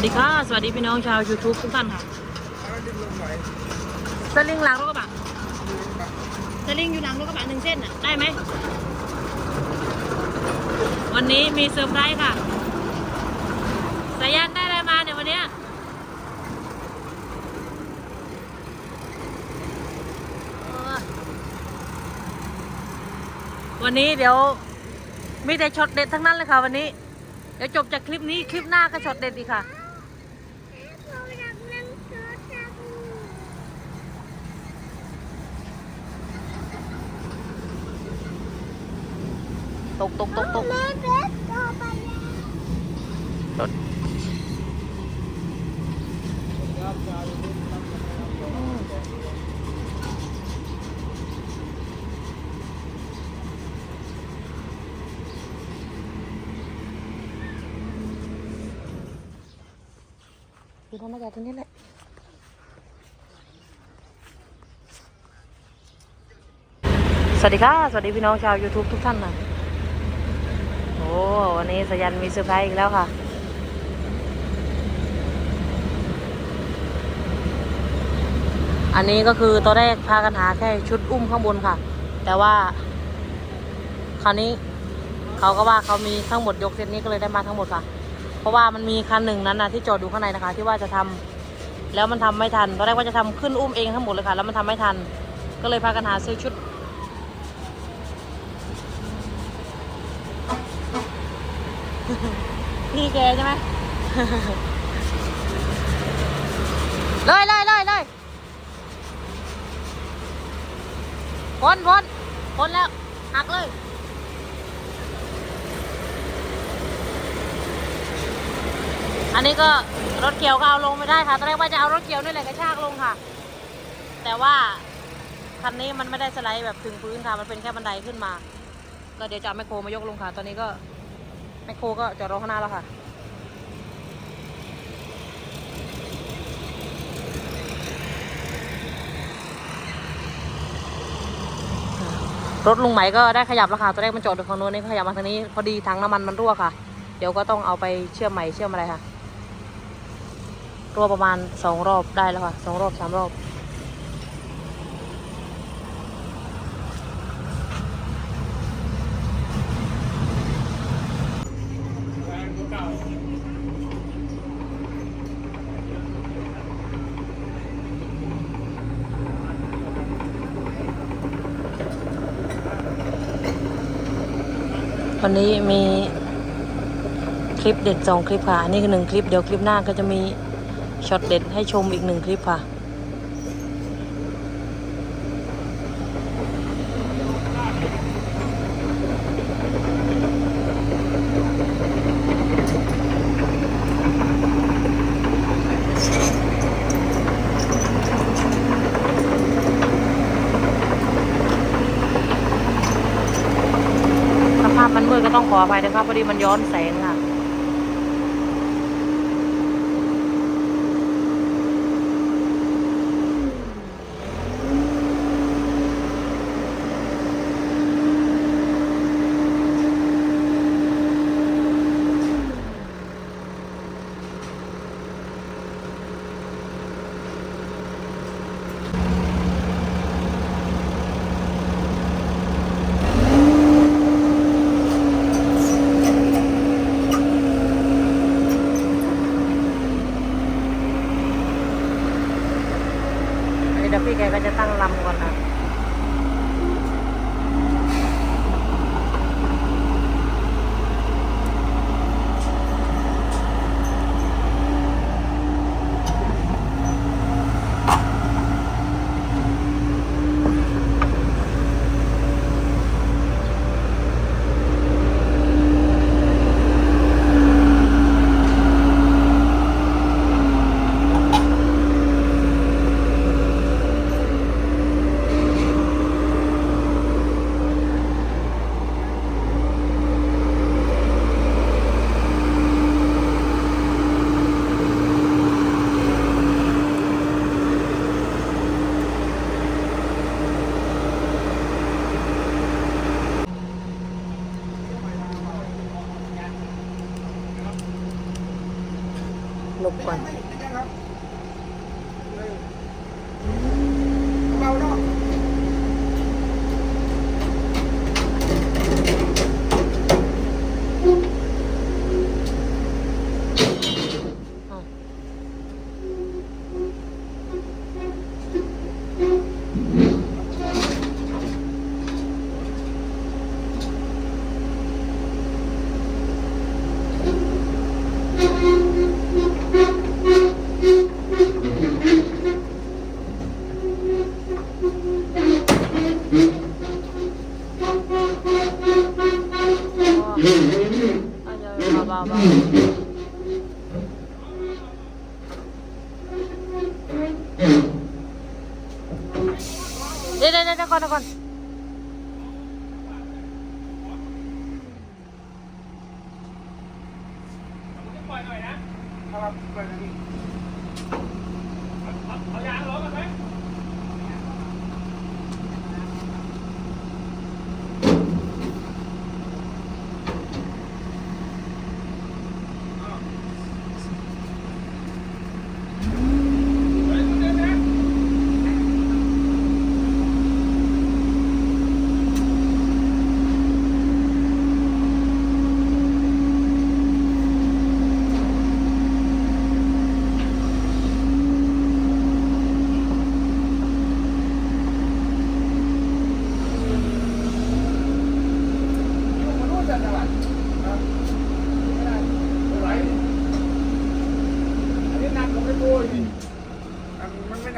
วัสดีค่ะ สวัสดีพี่น้องชาว YouTube ทุกท่านค่ะสลิงหลังรถกระบะสลิงอยู่หลังรถกระบะหนึ่งเส้นน่ะ ได้ไหม วันนี้มีเซอร์ไพรส์ค่ะ สายันได้อะไรมาเนี่ยวันนี้วันนี้เดี๋ยวมีแต่ช็อตเด็ดทั้งนั้นเลยค่ะวันนี้ เดี๋ยวจบจากคลิปนี้คลิปหน้าก็ช็อตเด็ดอีกค่ะ ตกตกตกตกรถอยู่ทำมาจากตรงนี้แหละสวัสดีค่ะ สวัสดีพี่น้องชาว YouTube ทุกท่านนะโอ้วันนี้สยันมีเซอร์ไพรส์อีกแล้วค่ะ อันนี้ก็คือตอนแรกพากันหาแค่ชุดอุ้มข้างบนค่ะ แต่ว่า คราวนี้เขาก็ว่าเขามีทั้งหมดยกเซตนี้ก็เลยได้มาทั้งหมดค่ะ เพราะว่ามันมีคันหนึ่งนั้นนะที่จอดอยู่ข้างในนะคะ ที่ว่าจะทำแล้วมันทำไม่ทันตอนแรกว่าจะทำขึ้นอุ้มเองทั้งหมดเลยค่ะ แล้วมันทำไม่ทัน ก็เลยพากันหาซื้อชุด พี่แกใช่ไหมเลยเลยเลยเลยพ้นพ้นพ้นแล้วหักเลยอันนี้ก็รถเกี่ยวก็เอาลงไม่ได้ค่ะ ตอนแรกว่าจะเอารถเกี่ยวนี่แหละกระชากลงค่ะ แต่ว่าคันนี้มันไม่ได้สไลด์แบบถึงพื้นค่ะ มันเป็นแค่บันไดขึ้นมา ก็เดี๋ยวจะเอาแมคโครมายกลงค่ะ ตอนนี้ก็ มคโครก็จอดรอข้างหน้าแล้วค่ะรถลุงไหมก็ได้ขยับแล้วค่ะตอนแรกมันจอดอยู่ฝั่งโน้นนี่ขยับมาทางนี้พอดีถังน้ำมันมันรั่วค่ะ เดี๋ยวก็ต้องเอาไปเชื่อมใหม่เชื่อมอะไรค่ะ รั่วประมาณสองรอบได้แล้วค่ะสองรอบสามรอบ วันนี้มีคลิปเด็ดสองคลิปค่ะ อันนี้คือหนึ่งคลิป เดี๋ยวคลิปหน้าก็จะมีช็อตเด็ดให้ชมอีกหนึ่งคลิปค่ะ สภาพ มืดก็ต้องขออภัยนะครับพอดีมันย้อนแสงค่ะ ครับเปิดอันนี้เอายางล้อกันไหม อยู่มานู่นจะตลาดครับไม่ได้ไม่ไหวอันนี้หนักกว่าไม่โก้อีกอั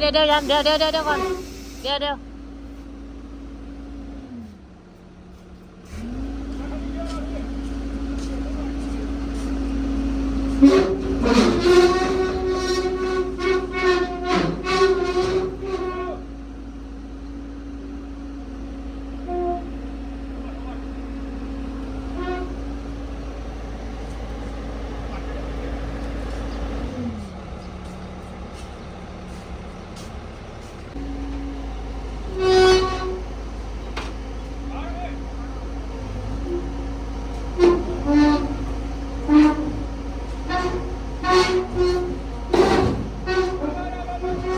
เบาเบาเบาเดี๋ยวเดี๋ยวเดี๋ยวเดี๋ยวเดี๋ยวเดี๋ยวยันเดี๋ยวเดี๋ยวเดี๋ยวเดี๋ยวก่อนเดี๋ยวเดี๋ยวเดี๋ยว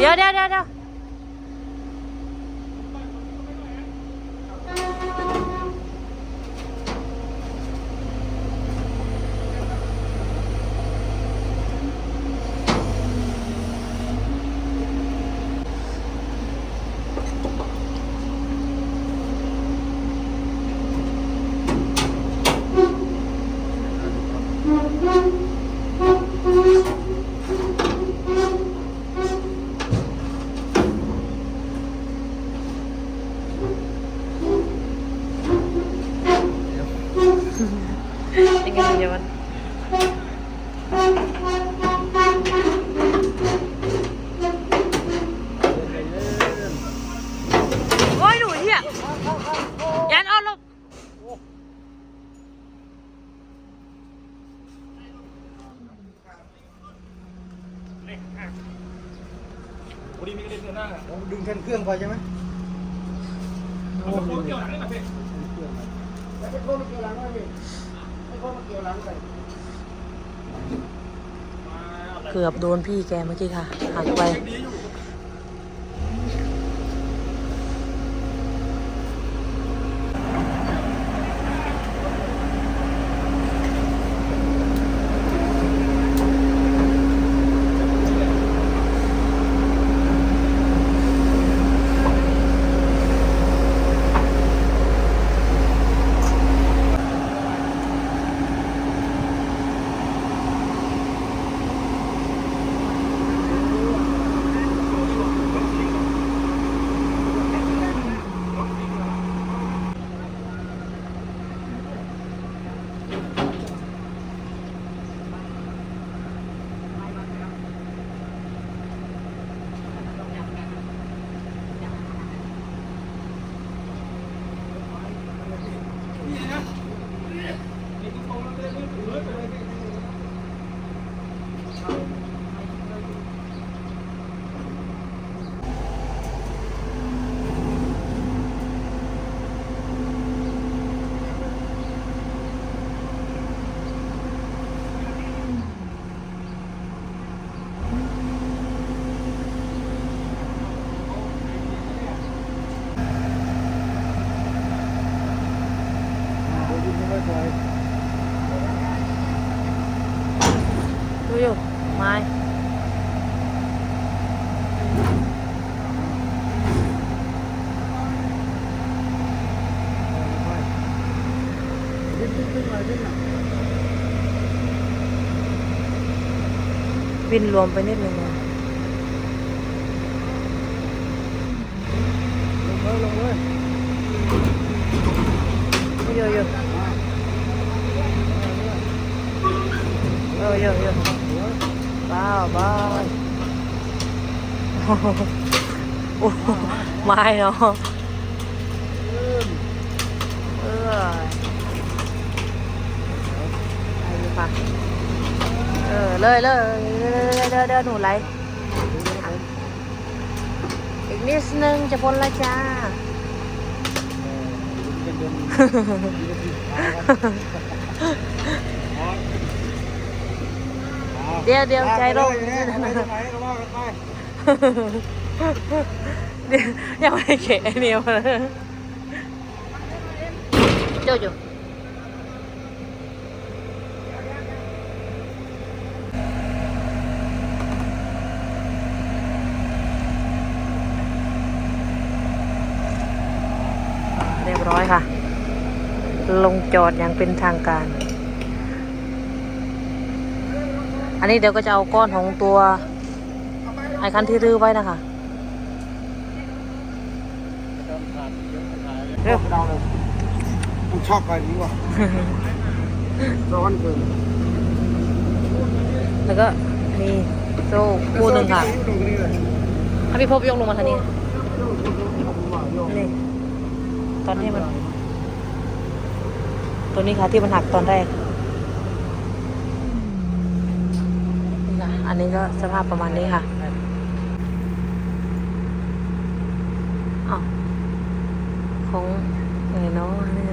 เดี๋ยวเดี๋ยวเดี๋ยวยังไงเดี๋ยวมันโอ้ยหนูเหี้ยยันเอาลง วันนี้มีกระเด็นเงินหน้า อะผมดึงแค่เครื่องพอใช่ไหมเอาตะโกนเกี่ยวหลังได้ไหมพี่แล้วไปโค้งเกี่ยวหลังได้ไหมไปโค้งเกี่ยวหลังใส่เกือบโดนพี่แกเมื่อกี้ค่ะหักไป วินรวมไปนิดนึงนะลงเลยลงเลยเยอะเยอะเออเยอะเยอะบ้าวบ้าวโอ้โหโอ้โหไม้เนาะเออไปดีค่ะ เลยเลยเดินเดินหนูไหลอีกนิดนึงจะพ้นละจ้าเดี๋ยวเดี๋ยวใจร่มเดี๋ยวยังไม่เขะเนี่ยมาเลยเจ้าอยู่เรียบร้อยค่ะ ลงจอดอย่างเป็นทางการ อันนี้เดี๋ยวก็จะเอาก้อนของตัวไอ้คันที่รื้อไว้นะคะเร็วดาวเลยมันชอบไปนี้ว่ะร้อนเกินแล้วก็มีโซ่คู่หนึ่งค่ะตรงนี้เลยให้พี่พบยกลงมาทางนี้นี่ตอนที่มัน ตัวนี้ค่ะที่มันหักตอนแรกนี่ค่ะอันนี้ก็สภาพประมาณนี้ค่ะอาของไงเนาะอันนี้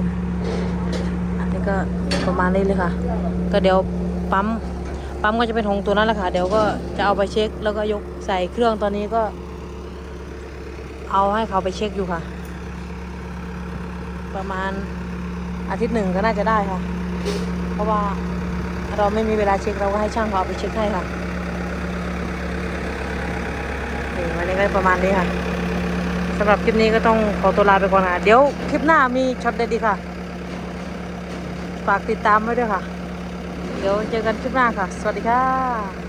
อันนี้ก็ประมาณนี้เลยค่ะ ก็เดี๋ยวปั๊มปั๊มก็จะเป็นของตัวนั้นแหละค่ะ เดี๋ยวก็จะเอาไปเช็ค แล้วก็ยกใส่เครื่องตอนนี้ก็ เอาให้เขาไปเช็คอยู่ค่ะ ประมาณ อาทิตย์หนึ่งก็น่าจะได้ค่ะ เพราะว่าเราไม่มีเวลาเช็คเราก็ให้ช่างเขาเอาไปเช็คให้ค่ะวันนี้ก็ประมาณนี้ค่ะสำหรับคลิปนี้ก็ต้องขอตัวลาไปก่อนค่ะ เดี๋ยวคลิปหน้ามีช็อตเด็ดดีค่ะ ฝากติดตามไว้ด้วยค่ะ เดี๋ยวเจอกันคลิปหน้าค่ะ สวัสดีค่ะ